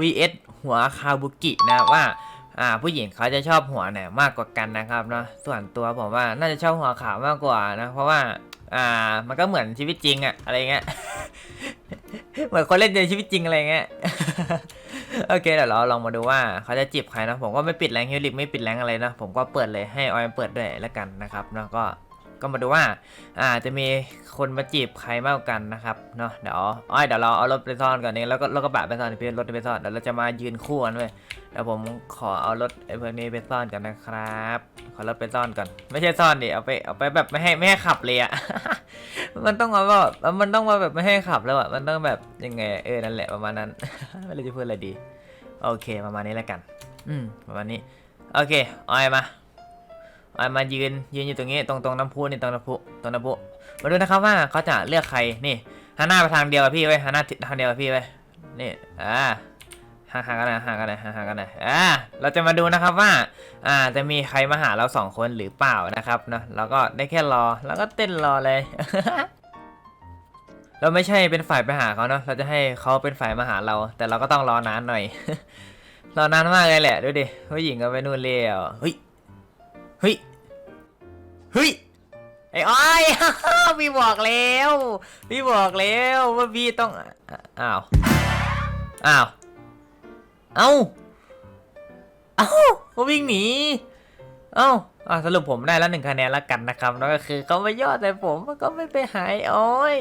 vs หัวคาบุกินะว่าอ่าผู้หญิงเขาจะชอบหัวไหนมากกว่ากันนะครับเนาะส่วนตัวผมว่าน่าจะชอบหัวขาวมากกว่านะ เพราะว่าอ่ามันก็เหมือนชีวิตจริงอะอะไรเงี้ยเหมือนคนเล่นในชีวิตจริงอะไรเงี้ยโอเคเดี๋ยวเราลองมาดูว่าเขาจะจีบใครนะผมก็ไม่ปิดแรงฮิวลิกไม่ปิดแรงอะไรนะผมก็เปิดเลยให้ออยเปิดด้วยแล้วกันนะครับเนาะก็ ก็มาดูว่าอ่าจะมีคนมาจีบใครมากกว่ากันนะครับเนาะเดี๋ยวอ้อยเดี๋ยวเราเอารถไปซ่อนก่อนนี้แล้วก็รถกระบะไปซ่อนเพี่อนรถไปซ่อนเดี๋ยวเราจะมายืนคู่กันเว้ยเดี๋ยวผมขอเอารถไอ้พวกนี้ไปซ่อนกันนะครับ ขอรถไปซ่อนก่อน ไม่ใช่ซ่อนดิเอาไปเอาไปแบบไม่ให้ไม่ให้ขับเลยอะมันต้องเอาแบบมันต้องมาแบบไม่ให้ขับแล้วอะมันต้องแบบยังไงเออนั่นแหละประมาณนั้นไม่รู้จะพูดอะไรดี โอเคประมาณนี้แล้วกัน อืมประมาณนี้โอเคอ้อยมา ออยมายืนยืนอยู่ตรงนี้ตรงตรงน้ำพุนี่ตรงน้ำพุตรงน้ำพุมาดูนะครับว่าเขาจะเลือกใครนี่หันหน้าไปทางเดียวกับพี่ไว้หันหน้าทางเดียวกับพี่ไว้นี่อ่าห่างๆกันน่อยห่างกันน่อยห่างกันน่อยอ่าเราจะมาดูนะครับว่าอ่าจะมีใครมาหาเราสองคนหรือเปล่านะครับเนาะเราก็ได้แค่รอแล้วก็เต้นรอเลย เราไม่ใช่เป็นฝ่ายไปหาเขาเนาะเราจะให้เขาเป็นฝ่ายมาหาเรา แต่เราก็ต้องรอนานหน่อย รอนานมากเลยแหละดูดิผู้หญิงก็ไปนู่นเลยอะเฮ้ยเฮ้ย เฮ้ยไอ้อ้อย พี่บอกแล้ว พี่บอกแล้วว่าพี่ต้องอ้าวอ้าวเอ้าเอ้าเขาวิ่งหนีเอ้าอะสรุปผมได้แล้วหนึ่งคะแนนแล้วกันนะครับแล้วก็คือเขาไม่ยอดแต่ผมก็ไม่ไปหายอ้อย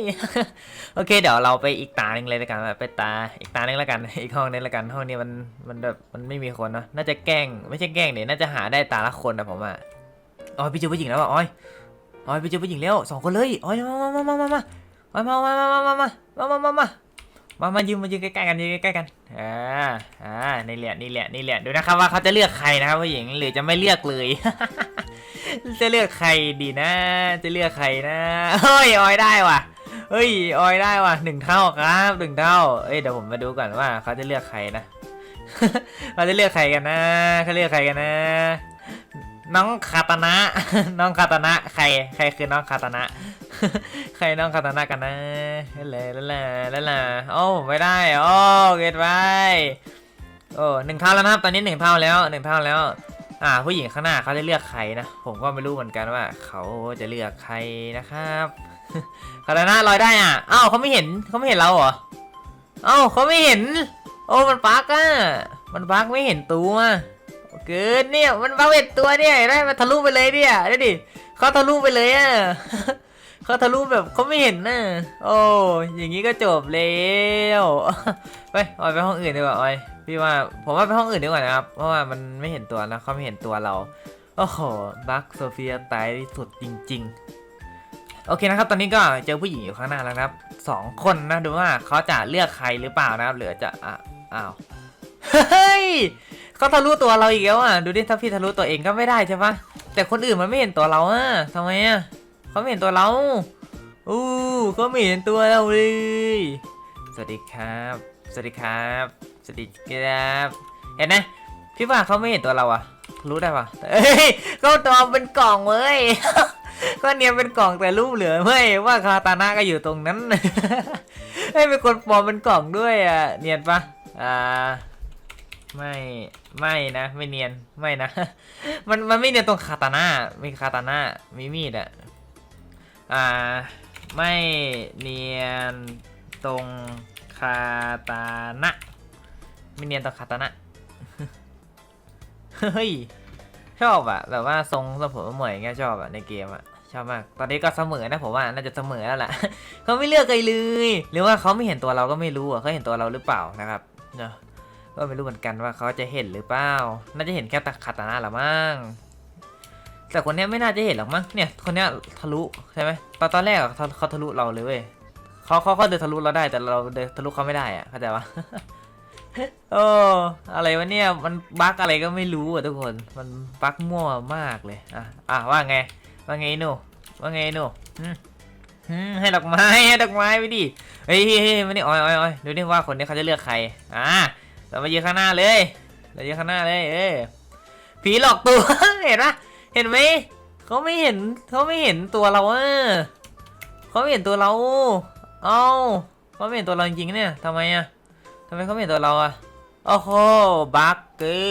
โอเค เดี๋ยวเราไปอีกตาหนึ่งเลยแล้วกันไปตาอีกตาหนึ่งแล้วกัน อีกห้องนึงแล้วกันห้องนี้มันมันแบบมันไม่มีคนเนาะน่าจะแกล้งไม่ใช่แกล้งเนี่ยน่าจะหาได้ตาละคนนะผมอะ อ๋อพี่เจอผู้หญิงแล้วอะอ้อยอ้อยพี่เจอผู้หญิงแล้วสองคนเลยอ้อยมามามามามามาอ้อยมามามามามามามามามามามามายืนมายืนใกล้ๆกันยืนใกล้ๆกันอ่าอ่านี่แหละนี่แหละนี่แหละดูนะครับว่าเขาจะเลือกใครนะครับผู้หญิงหรือจะไม่เลือกเลยจะเลือกใครดีนะ จะเลือกใครนะเฮ้ยออยได้ว่ะเฮ้ยออยได้ว่ะหนึ่งเท่าครับหนึ่งเท่าเอ้ยเดี๋ยวผมมาดูก่อนว่าเขาจะเลือกใครนะเขาจะเลือกใครกันนะเขาเลือกใครกันนะ น้องคาตานะ น้องคาตานะ ใคร ใครคือน้องคาตานะ ใครน้องคาตานะกันนะนั่นและนั่นและนั่นแหละโอ้ผมไม่ได้ โอ้เกิดไปโอ้หนึ่งเท่าแล้วนะครับ ตอนนี้หนึ่งเท่าแล้วหนึ่งเท่าแล้ว อ่า ผู้หญิงข้างหน้าเขาจะเลือกใครนะ ผมก็ไม่รู้เหมือนกันว่า เขาจะเลือกใครนะครับคาตานะลอยได้อะอ้าวเขาไม่เห็นเขาไม่เห็นเราเหรออ้าวเขาไม่เห็น โอ้ มันปักอะ มันปักไม่เห็นตัว เกินเนี่ยมันปักเห็นตัวเนี่ยไหมมันทะลุไปเลยเนี่ยดูดิเขาทะลุไปเลยอะเขาทะลุแบบเขาไม่เห็นน่ะโอ้อย่างนี้ก็จบแล้วไปออยไปห้องอื่นดีกว่าออยพี่ว่าผมว่าไปห้องอื่นดีกว่านะครับ เพราะว่ามันไม่เห็นตัวนะเขาไม่เห็นตัวเราโอ้โหบัคโซเฟียตายที่สุดจริง ๆ โอเคนะครับ ตอนนี้ก็เจอผู้หญิงอยู่ข้างหน้าแล้วนะครับสองคนนะดูว่าเขาจะเลือกใครหรือเปล่านะครับหรือจะอ้าวเฮ้ย เขาทะลุตัวเราอีกแล้วอะดูดิถ้าพี่ทะลุตัวเองก็ไม่ได้ใช่ปะแต่คนอื่นมันไม่เห็นตัวเราอะทำไมอะเขาไม่เห็นตัวเราอู้เขาไม่เห็นตัวเราเลยสวัสดีครับ สวัสดีครับ สวัสดีครับ เห็นไหมพี่ว่าเขาไม่เห็นตัวเราอะรู้ได้ปะเอ้ยก็ตัวเป็นกล่องเว้ยก็เนียนเป็นกล่องแต่รูปเหลือเว้ยว่าคาตานะก็อยู่ตรงนั้นให้เป็นคนปลอมเป็นกล่องด้วยอะเนียนปะอ่า ไม่ไม่นะ ไม่เนียนไม่นะ มันมันไม่เนียนตรงคาตานะมีคาตานะมีมีดอะอ่า ไม่เนียนตรงคาตานะไม่เนียนตรงคาตานะเฮ้ยชอบอะแบบว่าทรงทรงผมเหมยอย่างเงี้ยชอบอะในเกมอะชอบมาก ตอนนี้ก็เสมอนะผมว่าน่าจะเสมอแล้วแหละเขาไม่เลือกใครเลย หรือว่าเขาไม่เห็นตัวเราก็ไม่รู้อะเขาเห็นตัวเราหรือเปล่านะครับเนาะ ก็ไม่รู้เหมือนกันว่าเขาจะเห็นหรือเปล่า น่าจะเห็นแค่ตาคาตานาละมั้ง แต่คนนี้ไม่น่าจะเห็นหรอกมั้ง เนี่ยคนนี้ทะลุใช่ไหมตอนตอนแรกเขาเขาทะลุเราเลยเว้ยเขาเขาเขาเดินทะลุเราได้แต่เราเดินทะลุเขาไม่ได้อะเข้าใจปะโอ้อะไรวะเนี่ยมันบั๊กอะไรก็ไม่รู้อะทุกคน มันบั๊กมั่วมากเลย อะอะว่าไง ว่าไงหนูว่าไงหนูให้ดอกไม้ให้ดอกไม้ไปดิเฮ้ยเฮ้ยเฮ้ยมานี่อ้อยอ้อยอ้อยดูดิว่าคนนี้เขาจะเลือกใคร อะ เรามายืนข้างหน้าเลยเรายืนข้างหน้าเลยเออผีหลอกตัว เห็นปะเห็นไหมเขาไม่เห็นเขาไม่เห็นตัวเราเอะเขาไม่เห็นตัวเราเอ้าเขาไม่เห็นตัวเราจริงๆเนี่ยทำไมอะทำไมเขาไม่เห็นตัวเราอะโอ้โหบั๊กเกิ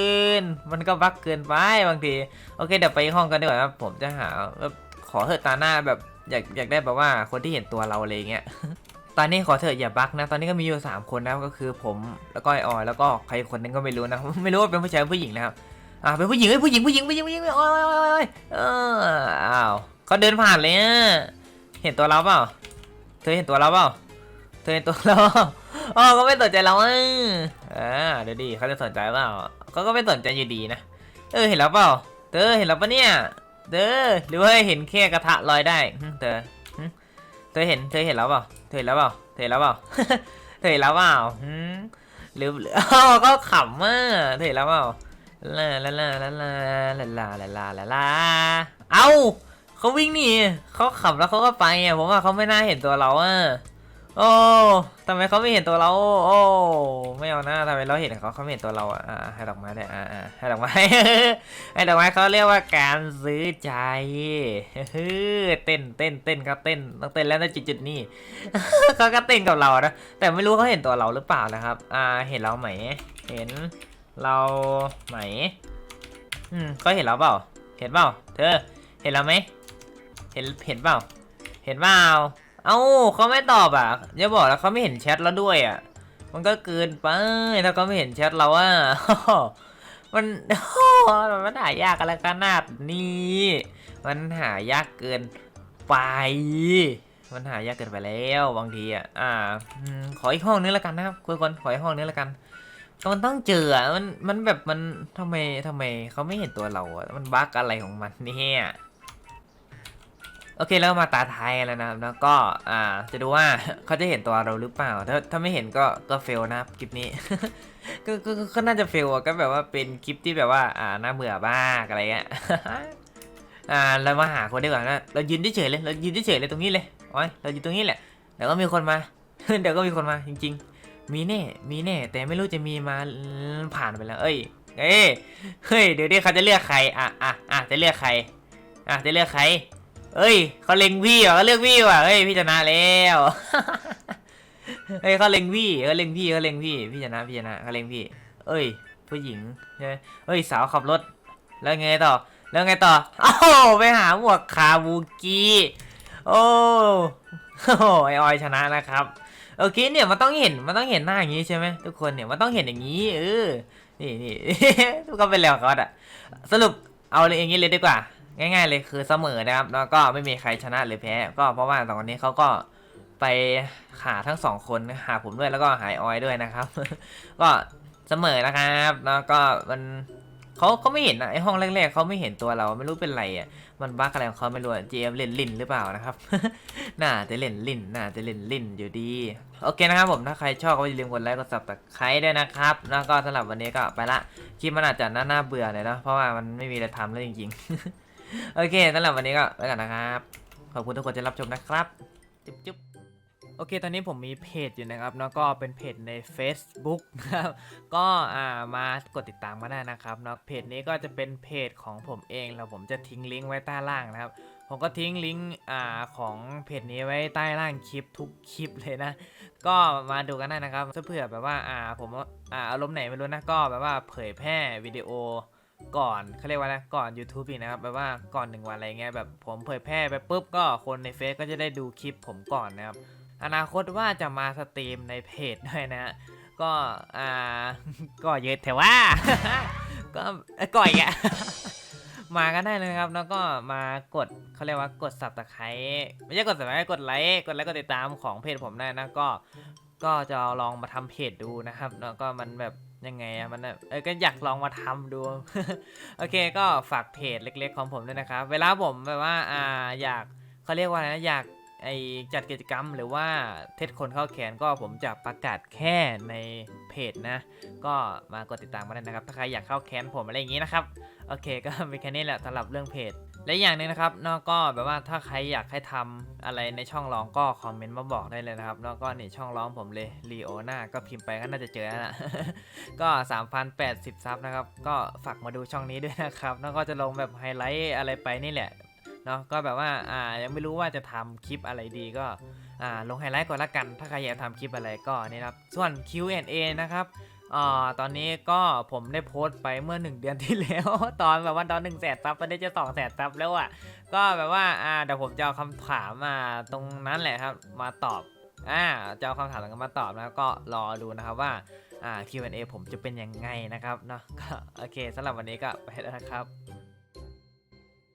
น มันก็บั๊กเกินไปบางที โอเคเดี๋ยวไปห้องกันดีกว่าครับผมจะหาขอเถอะตาหน้าแบบอยากอยากได้แบบว่าคนที่เห็นตัวเราอะไรเงี้ย ตอนนี้ขอเถอะอย่าบั๊กนะ ตอนนี้ก็มีอยู่ 3 คนนะครับก็คือผมแล้วก็ไอออยแล้วก็ใครคนนึงก็ไม่รู้นะไม่รู้ว่าเป็นผู้ชายหรือผู้หญิงนะครับอ่าเป็นผู้หญิงเอ้ยผู้หญิงผู้หญิงผู้หญิงผู้หญิงโอ้ยโอ้ยโอ้ยโอ้ยเอออ้าวเขาเดินผ่านเลยอะเห็นตัวเราเปล่า เธอเห็นตัวเราเปล่า เธอเห็นตัวเราอ๋อก็ไม่สนใจเราอะอ่าเดี๋ยวดิเขาจะสนใจเปล่าเขาก็ไม่สนใจอยู่ดีนะเออเห็นแล้วเปล่า เธอเห็นแล้วปะเนี่ย เธอหรือว่าเห็นแค่กระทะลอยได้เธอเธอเห็นเธอเห็นแล้วเปล่า เธอเห็นแล้วเปล่าเธอเห็นแล้วเปล่าเธอเห็นแล้วเปล่าหรือหรืออ๋อก็ขำอะเธอเห็นแล้วเปล่าลาลาลาลาลาลาลาลาลาลาลาเอ้าเขาวิ่งหนีเขาขับแล้วเขาก็ไปอะผมว่าเขาไม่น่าเห็นตัวเราอะ โอ้ทำไมเขาไม่เห็นตัวเรา โอ้ไม่เอาหน้าทำไมเราเห็นเขาเขาไม่เห็นตัวเราอะให้ดอกไม้ได้อะให้ดอกไม้ให้ดอกไม้เขาเรียกว่าการซื้อใจฮึเต้นเต้นเต้นครับเต้นต้องเต้นแล้วในจุดๆนี้เขาก็เต้นกับเรานะแต่ไม่รู้เขาเห็นตัวเราหรือเปล่านะครับ อ่าเห็นเราไหม เห็นเราไหม อืมเขาเห็นเราเปล่า เห็นเปล่า เธอ เห็นเราไหม เห็นเห็นเปล่า เห็นเปล่า เอ้าเขาไม่ตอบอะอย่าบอกแล้วเขาไม่เห็นแชทเราด้วยอะ มันก็เกินไปถ้าเขาไม่เห็นแชทเราอะมันมันหายากอะไรขนาดนี้ มันหายากเกินไป มันหายากเกินไปแล้วบางทีอะ อ่า ขออีกห้องนึงแล้วกันนะครับคุยคนขออีกห้องนึงแล้วกันมันต้องเจออะมันมันแบบมันทำไมทำไมเขาไม่เห็นตัวเราอะมันบั๊กอะไรของมันเนี่ย โอเคแล้วมาตาท้ายกันแล้วนะครับแล้วก็อ่าจะดูว่าเขาจะเห็นตัวเราหรือเปล่า ถ้าถ้าไม่เห็นก็ก็เฟลนะครับคลิปนี้ก็ก็ก็น่าจะเฟลก็แบบว่าเป็นคลิปที่แบบว่าอ่าน่าเบื่อบ้ากอะไรเงี้ยอ่าเรามาหาคนดีกว่านะเรายืนเฉยเลยเรายืนเฉยเลยตรงนี้เลยโอ้ยเรายืนตรงนี้แหละเดี๋ยวก็มีคนมาเดี๋ยวก็มีคนมาจริง ๆ มีแน่มีแน่ แต่ไม่รู้จะมีมาผ่านไปแล้ว เอ้ยเอ้ยเฮ้ยเดี๋ยวนี้เขาจะเลือกใครอะอะอะจะเลือกใครอะจะเลือกใคร เอ้ยเขาเล็งพี่ว่ะเขาเลือกพี่ว่ะเฮ้ยพี่ชนะแล้วเฮ้ยเขาเล็งพี่เขาเล็งพี่เขาเล็งพี่พี่ชนะพี่ชนะเขาเล็งพี่ เอ้ย ผู้หญิงใช่ไหมเอ้ยสาวขับรถ แล้วไงต่อ แล้วไงต่อโอ้าไปหาหมวกคาบูกิโอ้โหไอออยชนะนะครับโอเคเนี่ยมันต้องเห็นมันต้องเห็นหน้าอย่างนี้ใช่ไหมทุกคนเนี่ยมันต้องเห็นอย่างนี้เออนี่นี่ทุกคนเป็นแล้วเขาอะสรุปเอาเลยอย่างนี้เลยดีกว่า ง่าย ๆ เลยคือเสมอนะครับ แล้วก็ไม่มีใครชนะหรือแพ้ ก็เพราะว่าสองคนนี้เขาก็ไปหาทั้งสองคนหาผมด้วยแล้วก็หายออยด้วยนะครับ ก็เสมอนะครับแล้วก็มันเขาเขาไม่เห็นอะไอห้องแรกๆเขาไม่เห็นตัวเราไม่รู้เป็นไรอะมันบั๊กอะไรของเขาไม่รู้อะ GM เล่นลิ้นหรือเปล่านะครับ น่าจะเล่นลิ้นน่าจะเล่นลิ้นอยู่ดี โอเคนะครับผมถ้าใครชอบก็อย่าลืมกดไลค์กดซับสไครต์ด้วยนะครับ แล้วก็สำหรับวันนี้ก็ไปละคลิปมันอาจจะน่าน่าเบื่อหน่อยเนะเพราะว่ามันไม่มีอะไรทำแล้วจริง ๆ โอเคสำหรับวันนี้ก็ไปกันนะครับ ขอบคุณทุกคนที่รับชมนะครับจุ๊บจุ๊บโอเค ตอนนี้ผมมีเพจอยู่นะครับแล้วก็เป็นเพจใน Facebook นะครับ ก็อ่ามากดติดตามมาได้นะครับเนาะเพจนี้ก็จะเป็นเพจของผมเองแล้วผมจะทิ้งลิงก์ไว้ใต้ล่างนะครับ ผมก็ทิ้งลิงก์อ่าของเพจนี้ไว้ใต้ล่างคลิปทุกคลิปเลยนะ ก็มาดูกันได้นะครับถ้าเผื่อแบบว่าอ่าผมอ่าอารมณ์ไหนไม่รู้นะก็แบบว่าเผยแพร่วิดีโอ ก่อนเขาเรียกว่าอะไรก่อน YouTube อีกนะครับแบบว่าก่อนหนึ่งวันอะไรเงี้ยแบบผมเผยแพร่ไปปุ๊บก็คนในเฟซก็จะได้ดูคลิปผมก่อนนะครับ อนาคตว่าจะมาสตรีมในเพจด้วยนะ ก็อ่าก็เยอะแต่ว่า ก็ก่อยแกมากันได้เลยนะครับ แล้วก็มากดเขาเรียกว่ากด subscribe ไม่ใช่กด subscribe กดไลค์กดไลค์กดติดตามของเพจผมได้นะก็ ก็จะลองมาทำเพจดูนะครับ แล้วก็มันแบบ ยังไงอะมันเออก็อยากลองมาทำดู โอเคก็ฝากเพจเล็ก ๆ ของผมด้วยนะครับ เวลาผมแบบว่าอ่าอยากเขาเรียกว่าอะไรนะอยากไอจัดกิจกรรมหรือว่าเทสคนเข้าแขนก็ผมจะประกาศแค่ในเพจนะ ก็มากดติดตามมาได้นะครับ ถ้าใครอยากเข้าแคนผมอะไรอย่างนี้นะครับ โอเคก็มีแค่นี้แหละสำหรับเรื่องเพจ และอย่างหนึงนะครับนอกก็แบบว่าถ้าใครอยากให้ทำอะไรในช่องร้องก็คอมเมนต์มาบอกได้เลยนะครับแล้วก็นี่ช่องร้องผมเลยลีโอนาก็พิมพ์ไปก็น่าจะเจอแล้วนะก็3,080ซับนะครับก็ฝากมาดูช่องนี้ด้วยนะครับแล้วก็จะลงแบบไฮไลท์อะไรไปนี่แหละเนาะก็แบบว่าอ่ายังไม่รู้ว่าจะทำคลิปอะไรดีก็อ่าลงไฮไลท์ก่อนละกัน ถ้าใครอยากทำคลิปอะไรก็นี่ครับส่วน Q&A นะครับ อ่าตอนนี้ก็ผมได้โพสต์ไปเมื่อหนึ่งเดือนที่แล้ว ตอนแบบว่าตอนหนึ่งแสนซับตอนนี้จะสองแสนซับแล้วอะก็แบบว่าอ่าเดี๋ยวผมจะเอาคำถามมาตรงนั้นแหละครับ มาตอบอ่าจะเอาคำถามนั้นมาตอบนะก็รอดูนะครับว่าอ่า Q&A ผมจะเป็นยังไงนะครับเนาะก็โอเคสำหรับวันนี้ก็ไปแล้วนะครับ